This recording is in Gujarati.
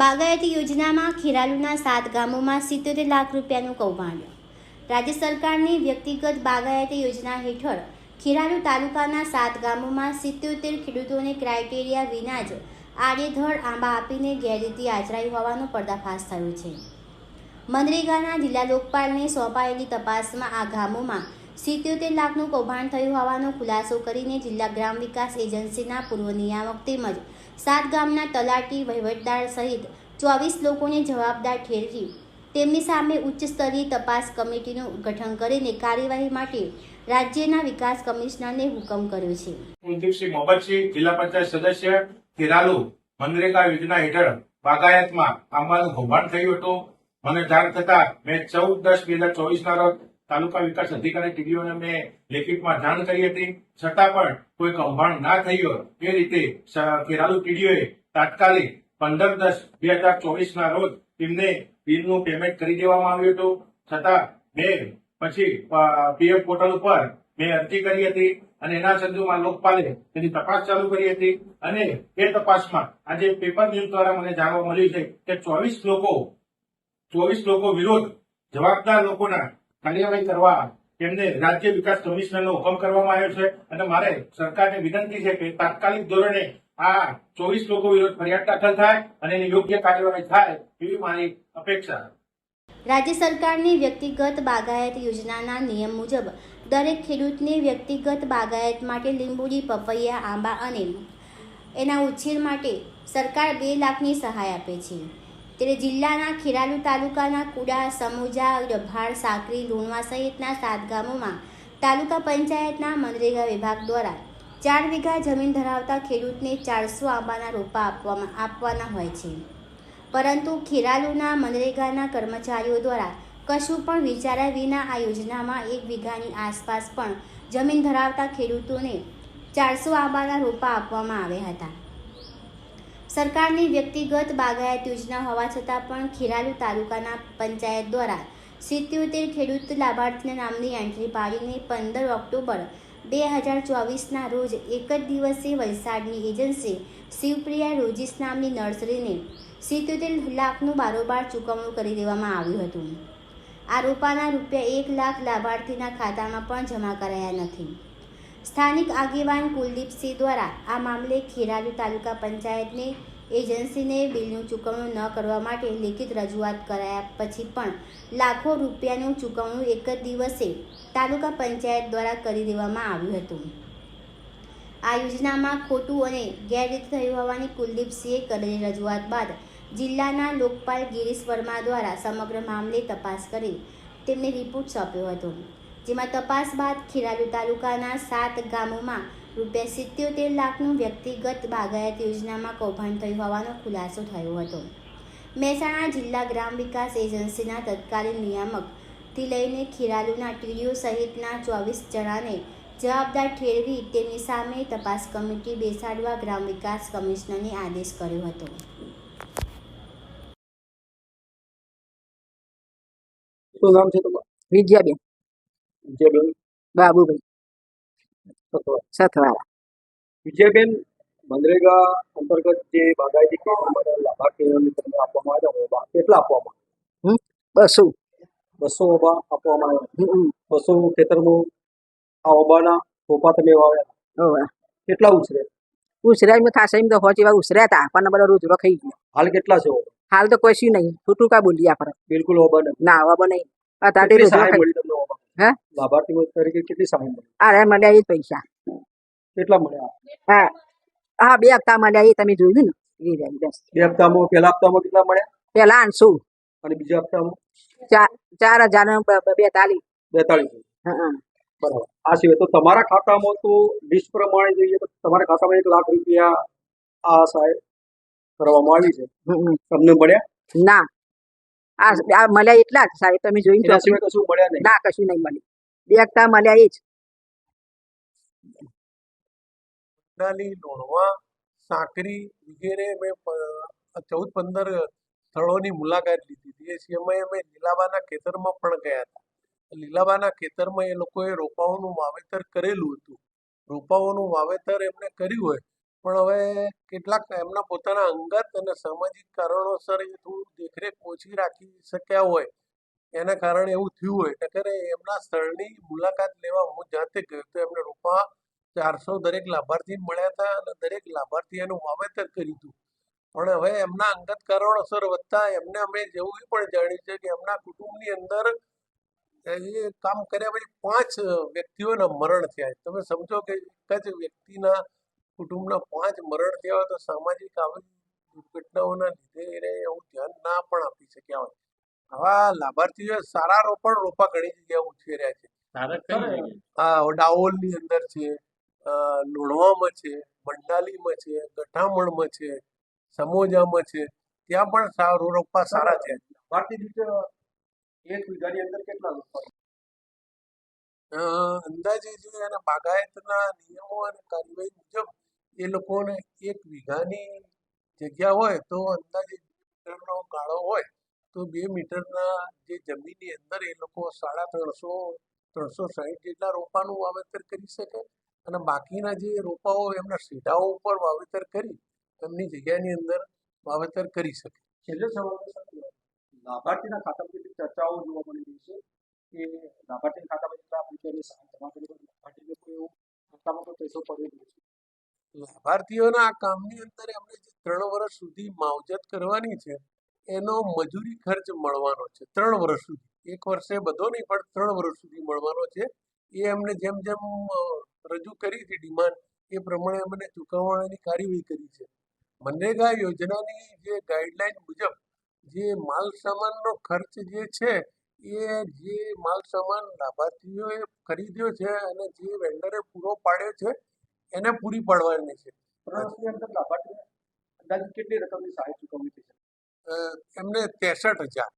બાગાયતી યોજનામાં ખેરાલુના સાત ગામોમાં સિત્તોતેર લાખ રૂપિયાનું કૌભાંડ. રાજ્ય સરકારની વ્યક્તિગત બાગાયતી યોજના હેઠળ ખેરાલુ તાલુકાના સાત ગામોમાં સિત્તોતેર ખેડૂતોને ક્રાઇટેરિયા વિના જ આડેધડ આંબા આપીને ગેરરીતિ આચરાઈ હોવાનો પર્દાફાશ થયો છે. મનરેગાના જિલ્લા લોકપાલને સોંપાયેલી તપાસમાં આ ગામોમાં સિત્યોતેર લાખનું કૌભાંડ થયું હોવાનો ખુલાસો કરીને જિલ્લા ગ્રામ વિકાસ એજન્સીના પૂર્વ નિયામક તેમજ સાત ગામના તલાટી વહીવટદાર સહિત ચોવીસ લોકોને જવાબદાર ઠેરવી તેમની સામે ઉચ્ચ સ્તરીય તપાસ કમિટીનું ગઠન કરીને કાર્યવાહી માટે રાજ્યના વિકાસ કમિશનરને હુકમ કર્યો છે. કુલદીપસિંહ મોહમ્મદસિંહ જિલ્લા પંચાયત સદસ્ય ખેરાલુ મનરેગા યોજના હેઠળ બાગાયતમાં આંબાનું કૌભાંડ થયું હતું. મને જાણ થતા મેં ચૌદ દસ બે હજાર ચોવીસના રોજ તાલુકા વિકાસ અધિકારી ટીડીઓને મેં લેખિતમાં જાણ કરી હતી. છતાં પણ કોઈ કૌભાંડ ના થયું એ રીતે ખેરાલુ ટીડીઓએ તાત્કાલિક પંદર દસ બે હજાર ચોવીસ ના રોજ તેમને બિલનું પેમેન્ટ કરી દેવામાં આવ્યું હતું. છતાં મેં પછી પીએફ પોર્ટલ ઉપર મેં અરજી કરી હતી અને એના સંજોગમાં લોકપાલે તેની તપાસ ચાલુ કરી હતી અને એ તપાસમાં આજે પેપર ન્યૂઝ દ્વારા મને જાણવા મળ્યું છે કે ચોવીસ લોકો ચોવીસ લોકો વિરુદ્ધ જવાબદાર લોકોના કાર્યવાહી કરવા તેમને રાજ્ય વિકાસ કમિશનરનો હુકમ કરવામાં આવ્યો છે. અને મારે સરકારને વિનંતી છે કે તાત્કાલિક ધોરણે આ ચોવીસ લોકો વિરુદ્ધ ફરિયાદ દાખલ થાય અને એની યોગ્ય કાર્યવાહી થાય એવી મારી અપેક્ષા રાજ્ય સરકારની વ્યક્તિગત બાગાયત યોજનાના નિયમ મુજબ દરેક ખેડૂતને વ્યક્તિગત બાગાયત માટે લીંબુડી, પપૈયા, આંબા અને એના ઉછેર માટે સરકાર બે લાખની સહાય આપે છે. ત્યારે જિલ્લાના ખેરાલુ તાલુકાના કુડા, સમુજા ડભાણ સાકરી, લુણવા સહિતના સાત ગામોમાં તાલુકા પંચાયતના મનરેગા વિભાગ દ્વારા ચાર વીઘા જમીન ધરાવતા ખેડૂતને ચારસો આંબાના રોપા આપવામાં આપવાના હોય છે. પરંતુ ખેરાલુના મનરેગાના કર્મચારીઓ દ્વારા કશું પણ વિચાર્યા વિના આ યોજનામાં એક વીઘાની આસપાસ પણ જમીન ધરાવતા ખેડૂતોને ચારસો આંબાના રોપા આપવામાં આવ્યા હતા. સરકારની વ્યક્તિગત બાગાયત યોજના હોવા છતાં પણ ખેરાલુ તાલુકાના પંચાયત દ્વારા સિત્યોતેર ખેડૂત લાભાર્થીના નામની એન્ટ્રી પાડીને પંદર ઓક્ટોબર બે હજાર ચોવીસના રોજ એક જ દિવસે વલસાડની એજન્સી શિવપ્રિયા રોજીસ નામની નર્સરીને સિત્યોતેર લાખનું બારોબાર ચૂકવણું કરી દેવામાં આવ્યું હતું. આ રોપાના રૂપિયા એક લાખ લાભાર્થીના ખાતામાં પણ જમા કરાયા નથી. સ્થાનિક આગેવાન કુલદીપસિંહ દ્વારા આ મામલે ખેરાલુ તાલુકા પંચાયતને એજન્સીને બિલનું ચૂકવણું ન કરવા માટે લેખિત રજૂઆત કરાયા પછી પણ લાખો રૂપિયાનું ચૂકવણું એક જ દિવસે તાલુકા પંચાયત દ્વારા કરી દેવામાં આવ્યું હતું. આ યોજનામાં ખોટું અને ગેરરીતિ થયું હોવાની કુલદીપસિંહે કરેલી રજૂઆત બાદ જિલ્લાના લોકપાલ ગિરીશ વર્મા દ્વારા સમગ્ર મામલે તપાસ કરી તેમને રિપોર્ટ સોંપ્યો હતો. જેમાં તપાસ બાદ ખેરાલુ તાલુકાના સાત ગામોમાં રૂપિયા સિત્યોતેર લાખનું વ્યક્તિગત બાગાયત યોજનામાં કૌભાંડ થયું હોવાનો ખુલાસો થયો હતો. મહેસાણા જિલ્લા ગ્રામ વિકાસ એજન્સીના તત્કાલીન નિયામકથી લઈને ખેરાલુના ટીડીઓ સહિતના ચોવીસ જણાને જવાબદાર ઠેરવી તેમની સામે તપાસ કમિટી બેસાડવા ગ્રામ વિકાસ કમિશનરને આદેશ કર્યો હતો. શું નામ છે વિદ્યાબેન. વિજયબેન? બાબુભાઈ. સથવારા. વિજયબેન મનરેગા અંતર્ગત જે બાગાયતી ખેતી માટે લાભાર્થીઓને તમને આપવામાં આવ્યા કેટલા આપવામાં બસો. બસો ઓબા આપવામાં આવ્યા? બસો ખેતરમાં આ ઓબાના રોપા તમે વાવ્યા? કેટલા ઉછરે ઉછર્યા ખાસ એમ તો હોજી વાર ઉછર્યા હતા પણ બધા રોજ રખાઈ ગયો. હાલ કેટલા છે હાલ તો કશું નહીં છૂટું કા બોલીએ આપણે? બિલકુલ ઓબા નહીં. ના ઓબા નહીં. અત્યારે કેટલી હે? લાભાર્થી તરીકે કેટલી સહાય મળી? અરે મળ્યા એ પૈસા. કેટલા મળ્યા હા. હા બે હપ્તા મળ્યા એ તમે જોયું ને? બે હપ્તામાં પહેલા હપ્તામાં કેટલા મળ્યા? પેલા આઠસો. અને બીજા હપ્તામાં? ચાર હજાર બેતાલીસ. બેતાલીસ હા બરાબર. આ સિવાય તો તમારા ખાતામાં તો લિસ્ટ પ્રમાણે જોઈએ તો તમારા ખાતામાં એક લાખ રૂપિયા આ સહાય કરવામાં આવી છે. તમને મળ્યા? ના. આ આ મળ્યા એટલા જ. સાહેબ તમે જોઈને એના ચોપડી- સિવાય કશું મળ્યા નહીં. ના કશું નહીં મળ્યું. બે હપ્તા મળ્યા એ જ. નાલી લોણવા સાંકરી વગેરે મેં ચૌદ પંદર સ્થળોની મુલાકાત લીધી હતી. એ સમયે અમે લીલાબાના ખેતરમાં પણ ગયા હતા. લીલાબાના ખેતરમાં એ લોકોએ રોપાઓનું વાવેતર કરેલું હતું. રોપાઓનું વાવેતર એમણે કર્યું હોય પણ હવે કેટલાક એમના પોતાના અંગત અને સામાજિક કારણોસર એ થોડું દેખરેખ ઓછી રાખી શક્યા હોય. એના કારણે એવું થયું હોય. નકર એમના સ્થળની મુલાકાત લેવા હું જાતે ગયો તો એમને રૂપા ચારસો દરેક લાભાર્થી મળ્યા હતા અને દરેક લાભાર્થી એનું વાવેતર કર્યું હતું. પણ હવે એમના અંગત કારણોસર વધતા એમને અમે જેવું પણ જાણ્યું છે કે એમના કુટુંબની અંદર એ કામ કર્યા પછી પાંચ વ્યક્તિઓના મરણ થયા તમે સમજો કે એક જ વ્યક્તિના કુટુંબના પાંચ મરણ થયા હોય તો સામાજિક આવી દુર્ઘટનાઓના લીધે એને એવું ધ્યાન ના પણ આપી શક્યા હોય. આવા લાભાર્થીઓ સારા રોપણ રોપા ઘણી જગ્યાએ ઉછેર્યા છે. આ ડાઓલની અંદર છે લોણવામાં છે મંડાલીમાં છે ગઠામણમાં છે સમોજામાં છે ત્યાં પણ સારું રોપા સારા છે. ભારતીય રીતે એક વીઘાની અંદર કેટલા રોપા અ, અંદાજે જે એના બાગાયતના નિયમો અને કાર્યવાહી મુજબ એ લોકોને એક વીઘાની જગ્યા હોય તો અંદાજે મીટરનો ગાળો હોય, તો બે મીટરના જે જમીનની અંદર એ લોકો સાડા ત્રણસો ત્રણસો સાહીઠ જેટલા રોપાનું વાવેતર કરી શકે અને બાકીના જે રોપાઓ એમના સીધાઓ ઉપર વાવેતર કરી એમની જગ્યાની અંદર વાવેતર કરી શકે. છેલ્લે સવાલ લાભાર્થીના ખાતા પર ચર્ચાઓ જોવા મળી રહી છે કે લાભાર્થીના ખાતામાં જમા કરી હોય લાભાર્થીને કોઈ એવું ખાતામાં કોઈ પૈસો પડ્યો લાભાર્થીઓના આ કામની અંદર એમને જે ત્રણ વર્ષ સુધી માવજત કરવાની છે, એનો મજૂરી ખર્ચ મળવાનો છે. ત્રણ વર્ષ સુધી. એક વર્ષે બધો નહીં, પણ ત્રણ વર્ષ સુધી મળવાનો છે. એ એમને જેમ જેમ રજૂ કરી હતી ડિમાન્ડ, એ પ્રમાણે એમને ચૂકવવાની કાર્યવાહી કરી છે. મનરેગા યોજનાની જે ગાઈડલાઈન મુજબ જે માલ સામાનનો ખર્ચ જે છે, એ જે માલ સામાન લાભાર્થીઓએ ખરીદ્યો છે અને જે વેન્ડરે પૂરો પાડ્યો છે એને પૂરી પાડવાની છે. કેટલી રકમની સહાય ચૂકવણી થઈ શકે એમને ત્રેસઠ હજાર.